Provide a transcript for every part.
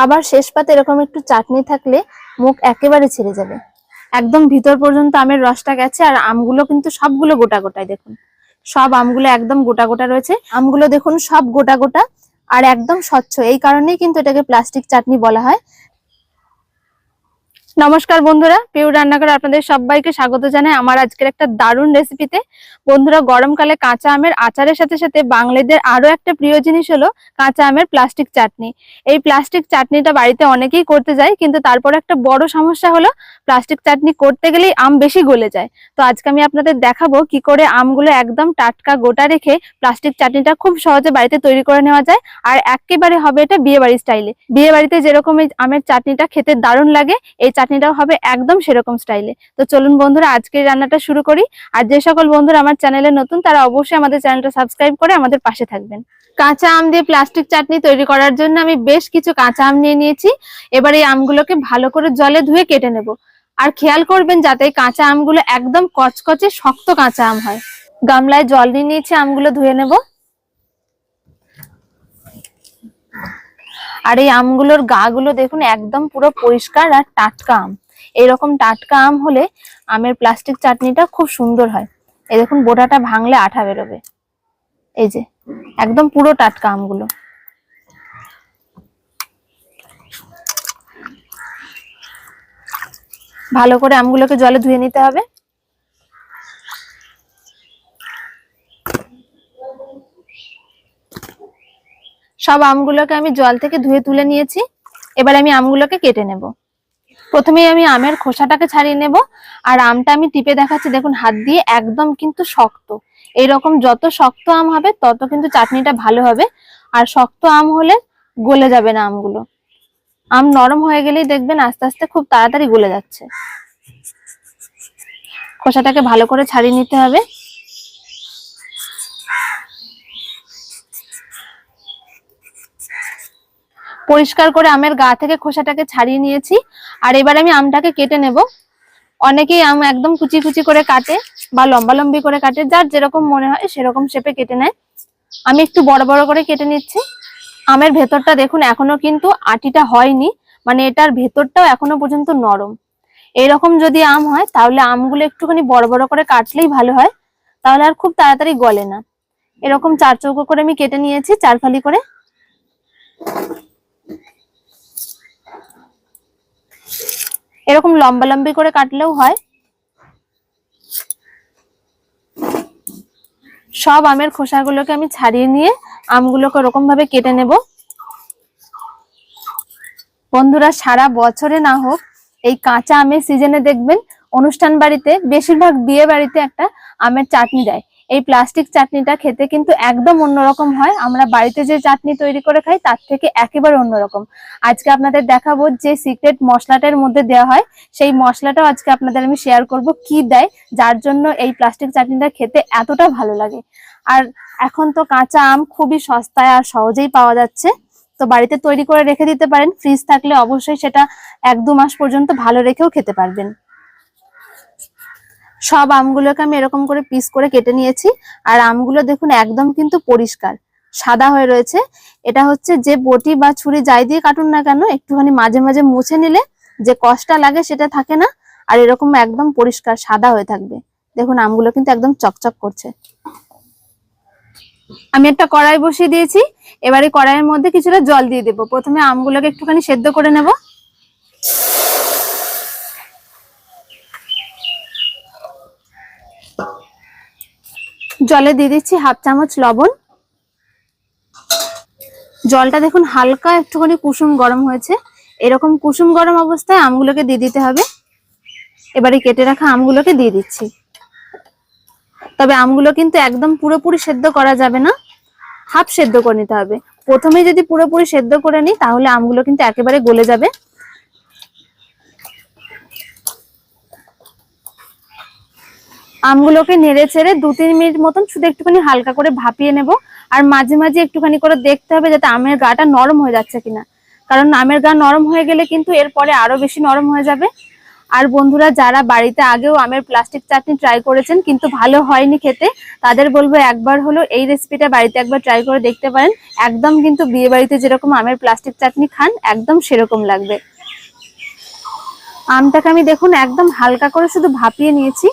খাবার শেষ পাতে এরকম একটু চাটনি থাকলে মুখ একেবারে ছেড়ে যাবে। একদম ভিতর পর্যন্ত আমের রসটা গেছে আর আমগুলো কিন্তু সবগুলো গোটা গোটায় দেখুন। সব আমগুলো একদম গোটা গোটা রয়েছে। আমগুলো দেখুন সব গোটা গোটা আর একদম স্বচ্ছ। এই কারণেই কিন্তু এটাকে প্লাস্টিক চাটনি বলা হয়। নমস্কার বন্ধুরা পিউ রান্নাঘরে আপনাদের সবাইকে স্বাগত জানাই আমার আজকের একটা দারুণ রেসিপিতে বন্ধুরা গরমকালে কাঁচা আমের আচারের সাথে সাথে বাঙালিদের আরও একটা প্রিয় জিনিস হলো কাঁচা আমের প্লাস্টিক চাটনি। এই প্লাস্টিক চাটনিটা বাড়িতে অনেকেই করতে যায়, কিন্তু তারপর একটা বড় সমস্যা হলো প্লাস্টিক চাটনি করতে গেলেই আম বেশি গলে যায়। তো আজকে আমি আপনাদের দেখাবো কি করে আমগুলো একদম টাটকা গোটা রেখে প্লাস্টিক চাটনিটা খুব সহজে বাড়িতে তৈরি করে নেওয়া যায়, আর একেবারে হবে এটা বিয়ে বাড়ির স্টাইলে বিয়ে বাড়িতে যেরকম এই আমের চাটনিটা খেতে দারুণ লাগে, এই চাটনিটাও হবে একদম সেরকম স্টাইলে। তো চলুন বন্ধুরা আজকে রান্নাটা শুরু করি। আর যে সকল বন্ধুরা আমার চ্যানেলে নতুন, তারা অবশ্যই আমাদের চ্যানেলটা সাবস্ক্রাইব করে আমাদের পাশে থাকবেন। কাঁচা আম দিয়ে প্লাস্টিক চাটনি তৈরি করার জন্য আমি বেশ কিছু কাঁচা আম নিয়ে নিয়েছি। এবার এই আমগুলোকে ভালো করে জলে ধুয়ে কেটে নেব। আর খেয়াল করবেন, যাতে কাঁচা আমগুলো একদম কচকচে শক্ত কাঁচা আম হয়। গামলায় জল নিয়ে নিয়েছি আমগুলো ধুয়ে নেব। আর এই আমগুলোর গাগুলো দেখুন একদম পুরো পরিষ্কার আর টাটকা আম। এইরকম টাটকা আম হলে আমের প্লাস্টিক চাটনিটা খুব সুন্দর হয়। এই দেখুন বোটাটা ভাঙলে আঠা বেরোবে। এই যে, একদম পুরো টাটকা আমগুলো। ভালো করে আমগুলোকে জলে ধুয়ে নিতে হবে। সব আমগুলোকে আমি জল থেকে ধুয়ে তুলে নিয়েছি। এবার আমি আমগুলোকে কেটে নেব। প্রথমেই আমি আমের খোসাটাকে ছাড়িয়ে নেব। আর আমটা আমি টিপে দেখাচ্ছি। দেখুন, হাত দিয়ে একদম কিন্তু শক্ত। এইরকম যত শক্ত আম হবে, তত কিন্তু চাটনিটা ভালো হবে। আর শক্ত আম হলে গলে যাবে না আমগুলো। আম নরম হয়ে গেলেই দেখবেন আস্তে আস্তে খুব তাড়াতাড়ি গলে যাচ্ছে। খোসাটাকে ভালো করে ছাড়িয়ে নিতে হবে। পরিষ্কার করে আমের গা থেকে খোসাটাকে ছাড়িয়ে নিয়েছি। আর এবার আমি আমটাকে কেটে নেব। অনেকেই আম একদম কুচি কুচি করে কাটে বা লম্বা লম্বি করে কাটে, যার যেরকম মনে হয় সেরকম শেপে কেটে নেয়। আমি একটু বড় বড় করে কেটে নিচ্ছি। আমের ভেতরটা দেখুন, এখনও কিন্তু আটিটা হয়নি। মানে এটার ভেতরটাও এখনও পর্যন্ত নরম। এরকম যদি আম হয়, তাহলে আমগুলো একটুখানি বড় বড় করে কাটলেই ভালো হয়। তাহলে আর খুব তাড়াতাড়ি গলে না। এরকম চার চৌকো করে আমি কেটে নিয়েছি চার ফালি করে। এরকম লম্বা লম্বি করে কাটলেও হয়। সব আমের খোসাগুলোকে আমি ছাড়িয়ে নিয়ে আমগুলোকে ওরকম ভাবে কেটে নেব। বন্ধুরা, সারা বছরে না হোক এই কাঁচা আমের সিজনে দেখবেন, অনুষ্ঠান বাড়িতে, বেশিরভাগ বিয়ে বাড়িতে একটা আমের চাটনি দেয়। এই প্লাস্টিক চাটনিটা খেতে কিন্তু একদম অন্যরকম হয়। আমরা বাড়িতে যে চাটনি তৈরি করে খাই, তার থেকে একেবারে অন্যরকম। আজকে আপনাদের দেখাবো যে সিক্রেট মশলাটার মধ্যে দেওয়া হয়। সেই মশলাটাও আজকে আপনাদের আমি শেয়ার করব কি দেয়, যার জন্য এই প্লাস্টিক চাটনিটা খেতে এতটা ভালো লাগে। আর এখন তো কাঁচা আম খুবই সস্তায় আর সহজেই পাওয়া যাচ্ছে। তো বাড়িতে তৈরি করে রেখে দিতে পারেন। ফ্রিজ থাকলে অবশ্যই সেটা এক দু মাস পর্যন্ত ভালো রেখেও খেতে পারবেন। সব আমগুলোকে আমি এরকম করে পিস করে কেটে নিয়েছি। আর আমগুলো দেখুন একদম কিন্তু পরিষ্কার, সাদা হয়ে রয়েছে। এটা হচ্ছে যে বটি বা ছুরি যাই দিয়ে কাটুন না কেন, একটুখানি মাঝে মাঝে মুছে নিলে যে কষ্টটা লাগে সেটা থাকে না। আর এরকম একদম পরিষ্কার, সাদা হয়ে থাকবে। দেখুন আমগুলো কিন্তু একদম চকচক করছে। আমি একটা কড়াই বসিয়ে দিয়েছি। এবারে কড়াইয়ের মধ্যে কিছুটা জল দিয়ে দেবো। প্রথমে আমগুলোকে একটুখানি সেদ্ধ করে নেব। জলে দিয়ে দিচ্ছি হাফ চামচ লবণ। জলটা দেখুন হালকা একটুখানি কুসুম গরম হয়েছে। এরকম কুসুম গরম অবস্থায় আমগুলোকে দিয়ে দিতে হবে। এবারে কেটে রাখা আমগুলোকে দিয়ে দিচ্ছি। তবে আমগুলো কিন্তু একদম পুরোপুরি সেদ্ধ করা যাবে না। হাফ সেদ্ধ করে নিতে হবে। প্রথমে যদি পুরোপুরি সেদ্ধ করে নিই, তাহলে আমগুলো কিন্তু একেবারে গলে যাবে। আমগুলোকে নেড়ে ছেড়ে দু তিন মিনিট মতন শুধু একটুখানি হালকা করে ভাপিয়ে নেব। আর মাঝে মাঝে একটুখানি করে দেখতে হবে যাতে আমের গাটা নরম হয়ে যাচ্ছে কিনা। কারণ আমের গা নরম হয়ে গেলে কিন্তু এরপরে আরও বেশি নরম হয়ে যাবে। আর বন্ধুরা, যারা বাড়িতে আগেও আমের প্লাস্টিক চাটনি ট্রাই করেছেন কিন্তু ভালো হয়নি খেতে, তাদের বলব একবার হলো এই রেসিপিটা বাড়িতে একবার ট্রাই করে দেখতে পারেন। একদম কিন্তু বিয়ে বাড়িতে যেরকম আমের প্লাস্টিক চাটনি খান, একদম সেরকম লাগবে। আমটাকে আমি দেখুন একদম হালকা করে শুধু ভাপিয়ে নিয়েছি।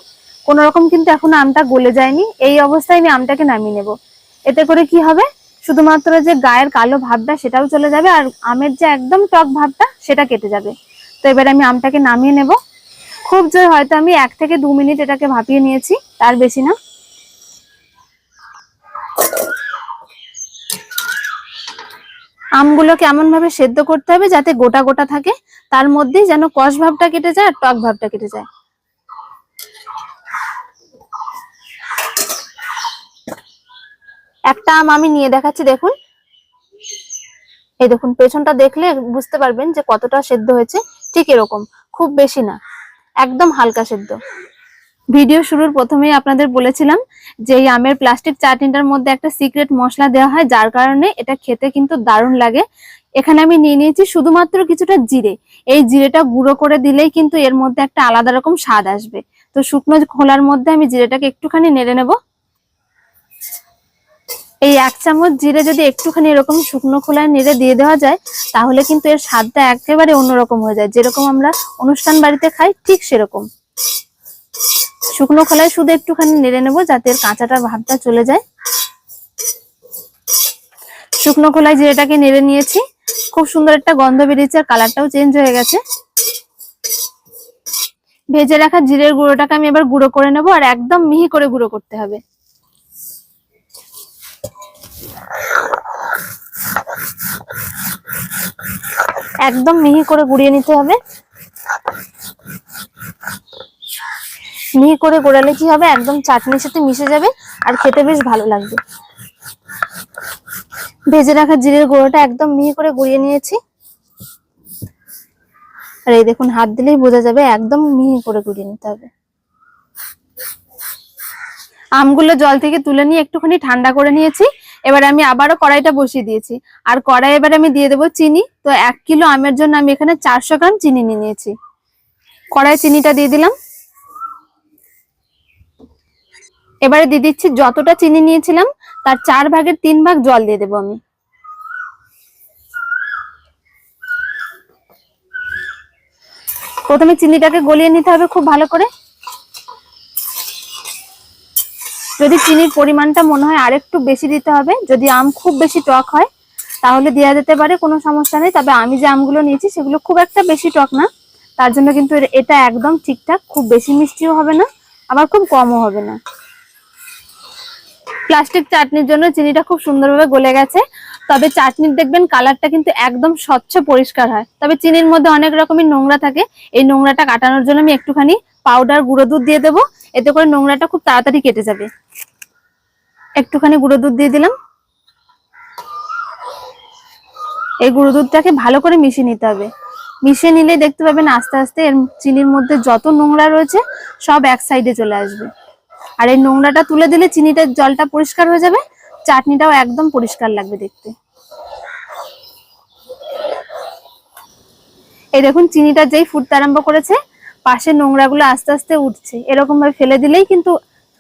কোনো রকম কিন্তু এখনও আমটা গলে যায়নি। এই অবস্থায় আমি আমটাকে নামিয়ে নেব। এতে করে কি হবে? শুধুমাত্র যে গায়ের কালো ভাবটা সেটাও চলে যাবে আর আমের যে একদম টক ভাবটা সেটা কেটে যাবে। তো এবার আমি আমটাকে নামিয়ে নেব। খুব জোর হয়তো আমি এক থেকে দু মিনিট এটাকে ভাপিয়ে নিয়েছি, তার বেশি না। আমগুলো এমন ভাবে সেদ্ধ করতে হবে যাতে গোটা গোটা থাকে, তার মধ্যেই যেন কষ ভাবটা কেটে যায় আর টক ভাবটা কেটে যায়। একটা আম আমি নিয়ে দেখাচ্ছি, দেখুন। এই দেখুন, পেছনটা দেখলে বুঝতে পারবেন যে কতটা সেদ্ধ হয়েছে, ঠিক এরকম, খুব বেশি না, একদম হালকা সেদ্ধ। ভিডিও শুরুর প্রথমেই আপনাদের বলেছিলাম যে এই আমের প্লাস্টিক চাটনিটার মধ্যে একটা সিক্রেট মশলা দেওয়া হয়, যার কারণে এটা খেতে কিন্তু দারুণ লাগে। এখানে আমি নিয়ে নিয়েছি শুধুমাত্র কিছুটা জিরে। এই জিরেটা গুঁড়ো করে দিলেই কিন্তু এর মধ্যে একটা আলাদা রকম স্বাদ আসবে। তো শুকনো খোলার মধ্যে আমি জিরেটাকে একটুখানি নেড়ে নেব। এই এক চামচ জিরে যদি একটুখানি এরকম শুকনো খোলায় নেড়ে দিয়ে দেওয়া যায়, তাহলে কিন্তু এর স্বাদটা একেবারে অন্যরকম হয়ে যায়। যেরকম আমরা অনুষ্ঠান বাড়িতে খাই, ঠিক সেরকম। শুকনো খোলায় শুধু একটুখানি নেড়ে নেব যাতে এর কাঁচাটা ভাবটা চলে যায়। শুকনো খোলায় জিরেটাকে নেড়ে নিয়েছি। খুব সুন্দর একটা গন্ধ বেরিয়েছে আর কালারটাও চেঞ্জ হয়ে গেছে। ভেজে রাখা জিরের গুঁড়োটাকে আমি এবার গুঁড়ো করে নেব আর একদম মিহি করে গুঁড়ো করতে হবে। একদম মিহি করে গুঁড়িয়ে নিতে হবে। মিহি করে গোড়ালে কি হবে? একদম চাটনির সাথে মিশে যাবে আর খেতে বেশ ভালো লাগবে। ভেজে রাখা জিরের গুঁড়োটা একদম মিহি করে গুঁড়িয়ে নিয়েছি। আর এই দেখুন, হাত দিলেই বোঝা যাবে একদম মিহি করে গুঁড়িয়ে নিতে হবে। আমগুলো জল থেকে তুলে নিয়ে একটুখানি ঠান্ডা করে নিয়েছি। এবার আমি আবারও কড়াইটা বসিয়ে দিয়েছি। আর কড়াই এবার আমি দিয়ে দেবো চিনি। তো এক কিলো আমের জন্য আমি এখানে চারশো গ্রাম চিনি নিয়ে নিয়েছি। কড়াই চিনিটা দিয়ে দিলাম। এবারে দিয়ে দিচ্ছি যতটা চিনি নিয়েছিলাম, তার চার ভাগের তিন ভাগ জল দিয়ে দেবো আমি। প্রথমে চিনিটাকে গলিয়ে নিতে হবে খুব ভালো করে। যদি চিনির পরিমাণটা মনে হয় আরেকটু বেশি দিতে হবে, যদি আম খুব বেশি টক হয়, তাহলে দেওয়া যেতে পারে, কোনো সমস্যা নেই। তবে আমি যে আমগুলো নিয়েছি, সেগুলো খুব একটা বেশি টক না। তার জন্য কিন্তু এটা একদম ঠিকঠাক, খুব বেশি মিষ্টিও হবে না, আবার খুব কমও হবে না। প্লাস্টিক চাটনির জন্য চিনিটা খুব সুন্দরভাবে গলে গেছে। তবে চাটনির দেখবেন কালারটা কিন্তু একদম স্বচ্ছ পরিষ্কার হয়। তবে চিনির মধ্যে অনেক রকমের নোংরা থাকে। এই নোংরাটা কাটানোর জন্য আমি একটুখানি পাউডার গুঁড়ো দুধ দিয়ে দেবো। এতে করে নোংরাটা খুব তাড়াতাড়ি কেটে যাবে। একটুখানি গুঁড়ো দুধ দিয়ে দিলাম। এই গুঁড়ো দুধটাকে ভালো করে মিশিয়ে নিতে হবে। মিশিয়ে নিলে দেখতে পাবেন আস্তে আস্তে এর চিনির মধ্যে যত নোংরা রয়েছে, সব এক সাইডে চলে আসবে। আর এই নোংরাটা তুলে দিলে চিনিটার জলটা পরিষ্কার হয়ে যাবে, চাটনিটাও একদম পরিষ্কার লাগবে দেখতে। এই দেখুন, চিনিটা যেই ফুটতে আরম্ভ করেছে পাশে নোংরাগুলো আস্তে আস্তে উঠছে। এরকম ভাবে ফেলে দিলেই কিন্তু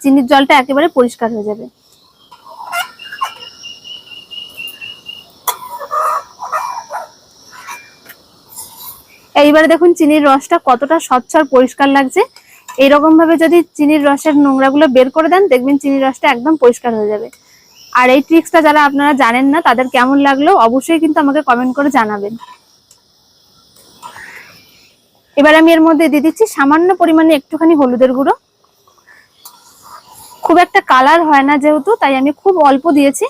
চিনির জলটা একেবারে পরিষ্কার হয়ে যাবে। এইবারে দেখুন চিনির রসটা কতটা স্বচ্ছ আর পরিষ্কার লাগছে। এইরকম ভাবে যদি চিনির রসের নোংরাগুলো বের করে দেন, দেখবেন চিনির রসটা একদম পরিষ্কার হয়ে যাবে। আর এই ট্রিক্সটা যারা আপনারা জানেন না, তাদের কেমন লাগল অবশ্যই কিন্তু আমাকে কমেন্ট করে জানাবেন। এবার আমি এর মধ্যে দিয়ে দিচ্ছি সামান্য পরিমাণে একটুখানি হলুদের গুঁড়ো। খুব একটা কালার হয় না যেহেতু, তাই আমি খুব অল্প দিয়েছি।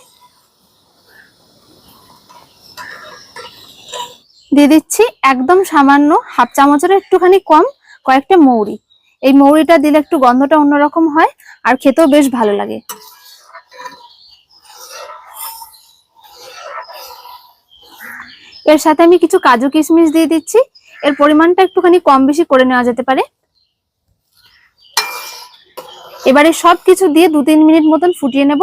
দিয়ে দিচ্ছি একদম সামান্য হাফ চামচের একটুখানি কম কয়েকটা মৌরি। এই মৌরিটা দিলে একটু গন্ধটা অন্যরকম হয় আর খেতেও বেশ ভালো লাগে। এর সাথে আমি কিছু কাজু কিশমিশ দিয়ে দিচ্ছি। এর পরিমাণটা একটুখানি কম বেশি করে নেওয়া যেতে পারে। এবারে সব কিছু দিয়ে দু তিন মিনিট মতন ফুটিয়ে নেব।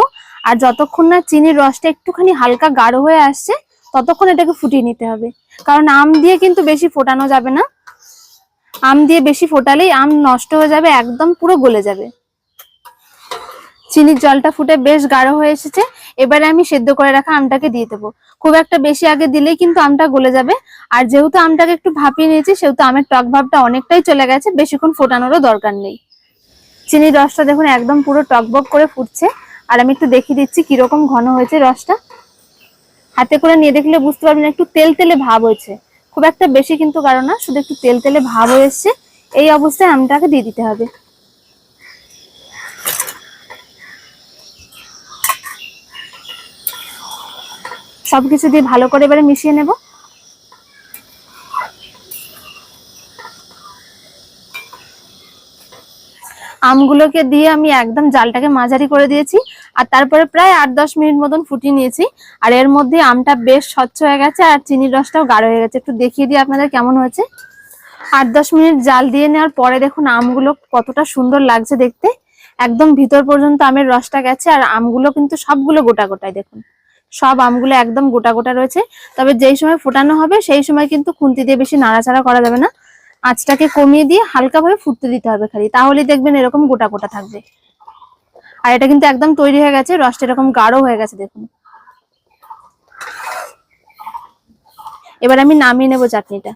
আর যতক্ষণ না চিনির রসটা একটুখানি হালকা গাঢ় হয়ে আসছে, ততক্ষণ এটাকে ফুটিয়ে নিতে হবে। কারণ আম দিয়ে কিন্তু বেশি ফোটানো যাবে না। আম দিয়ে বেশি ফোটালেই আম নষ্ট হয়ে যাবে, একদম পুরো গলে যাবে। চিনির জলটা ফুটে বেশ গাঢ় হয়ে এসেছে। এবারে আমি সেদ্ধ করে রাখা আমটাকে দিয়ে দেবো। খুব একটা বেশি আগে দিলেই কিন্তু আমটা গলে যাবে। আর যেহেতু আমটাকে একটু ভাপিয়ে নিয়েছি, সেহেতু আমের টক ভাবটা অনেকটাই চলে গেছে, বেশিক্ষণ ফোটানোরও দরকার নেই। চিনির রসটা দেখুন একদম পুরো টকবক করে ফুটছে। আর আমি একটু দেখিয়ে দিচ্ছি কীরকম ঘন হয়েছে রসটা। হাতে করে নিয়ে দেখলে বুঝতে পারবেন, একটু তেল তেলে ভাব হয়েছে। খুব একটা বেশি কিন্তু কারণ না, শুধু একটু তেল তেলে ভাব হয়ে এসছে। এই অবস্থায় আমটাকে দিয়ে দিতে হবে। সবকিছু দিয়ে ভালো করে এবারে মিশিয়ে নেব। আমগুলোকে দিয়ে আমি একদম জালটাকে মাঝারি করে দিয়েছি আর তারপরে প্রায় আট দশ মিনিট মতন ফুটিয়ে নিয়েছি। আর এর মধ্যে আমটা বেশ স্বচ্ছ হয়ে গেছে আর চিনির রসটাও গাঢ় হয়ে গেছে। একটু দেখিয়ে দিই আপনাদের কেমন হয়েছে। আট দশ মিনিট জাল দিয়ে নেওয়ার পরে দেখুন আমগুলো কতটা সুন্দর লাগছে দেখতে। একদম ভিতর পর্যন্ত আমের রসটা গেছে আর আমগুলো কিন্তু সবগুলো গোটা গোটায় দেখুন। সব আমগুলো একদম গোটা গোটা রয়েছে। তবে যেই সময় ফোটানো হবে, সেই সময় কিন্তু খুন্তি দিয়ে বেশি নাড়াচাড়া করা যাবে না। আঁচটাকে কমিয়ে দিয়ে হালকাভাবে ফুটতে দিতে হবে খালি। তাহলেই দেখবেন এরকম গোটা গোটা থাকবে। আর এটা কিন্তু একদম তৈরি হয়ে গেছে, রসটা এরকম গাঢ় হয়ে গেছে দেখুন। এবার আমি নামিয়ে নেব চাটনিটা।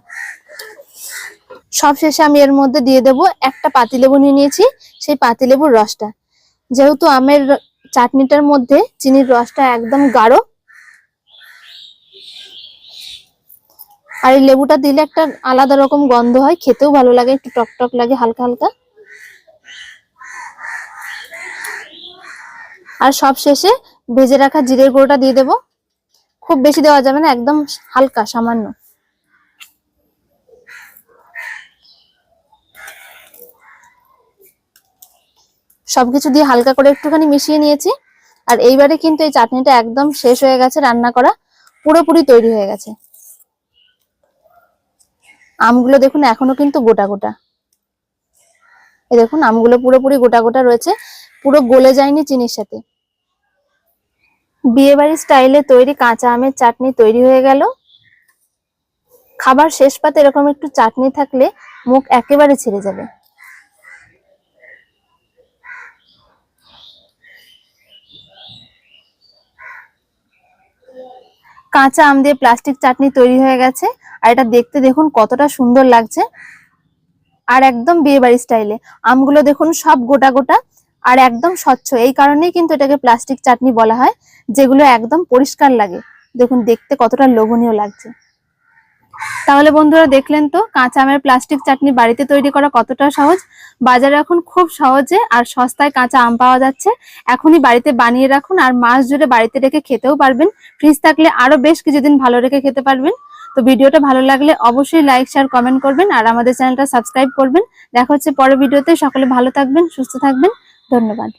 সব শেষে আমি এর মধ্যে দিয়ে দেব একটা পাতিলেবু নিয়ে নিয়েছি, সেই পাতিলেবুর রসটা। যেহেতু আমের চাটনিটার মধ্যে চিনির রসটা একদম গাঢ়। আর এই লেবুটা দিলে একটা আলাদা রকম গন্ধ হয়, খেতেও ভালো লাগে, একটু টক টক লাগে, হালকা হালকা। আর সব শেষে ভেজে রাখা জিরের গুঁড়োটা দিয়ে দেব। খুব বেশি দেওয়া যাবে না, একদম হালকা, সামান্য। সবকিছু দিয়ে হালকা করে একটুখানি মিশিয়ে নিয়েছি। আর এইবারে কিন্তু এই চাটনিটা একদম শেষ হয়ে গেছে, রান্না করা পুরোপুরি তৈরি হয়ে গেছে। আমগুলো দেখুন, এখনও কিন্তু গোটা গোটা। এই দেখুন, আমগুলো পুরোপুরি গোটা গোটা রয়েছে, পুরো গলে যায়নি চিনির সাথে। বিয়ে বাড়ির স্টাইলে তৈরি কাঁচা আমের চাটনি তৈরি হয়ে গেল। খাবার শেষ পাতে এরকম একটু চাটনি থাকলে মুখ একেবারে ছেড়ে যাবে। কাঁচা আম দিয়ে প্লাস্টিক চাটনি তৈরি হয়ে গেছে। আর এটা দেখতে দেখুন কতটা সুন্দর লাগছে। আর একদম বিয়ে বাড়ি স্টাইলে আমগুলো দেখুন সব গোটা গোটা আর একদম স্বচ্ছ। এই কারণেই কিন্তু এটাকে প্লাস্টিক চাটনি বলা হয়, যেগুলো একদম পরিষ্কার লাগে। দেখুন দেখতে কতটা লোভনীয় লাগছে। তাহলে বন্ধুরা দেখলেন তো, কাঁচা আমের প্লাস্টিক চাটনি বাড়িতে তৈরি করা কতটা সহজ? বাজারে এখন খুব সহজে আর সস্তায় কাঁচা আম পাওয়া যাচ্ছে। এখনই বাড়িতে বানিয়ে রাখুন আর মাস জুড়ে বাড়িতে রেখে খেতেও পারবেন। ফ্রিজ থাকলে আরও বেশ কিছুদিন ভালো রেখে খেতে পারবেন। তো ভিডিওটা ভালো লাগলে অবশ্যই লাইক শেয়ার কমেন্ট করবেন আর আমাদের চ্যানেলটা সাবস্ক্রাইব করবেন। দেখা হচ্ছে পরের ভিডিওতে। সকলে ভালো থাকবেন, সুস্থ থাকবেন। ধন্যবাদ।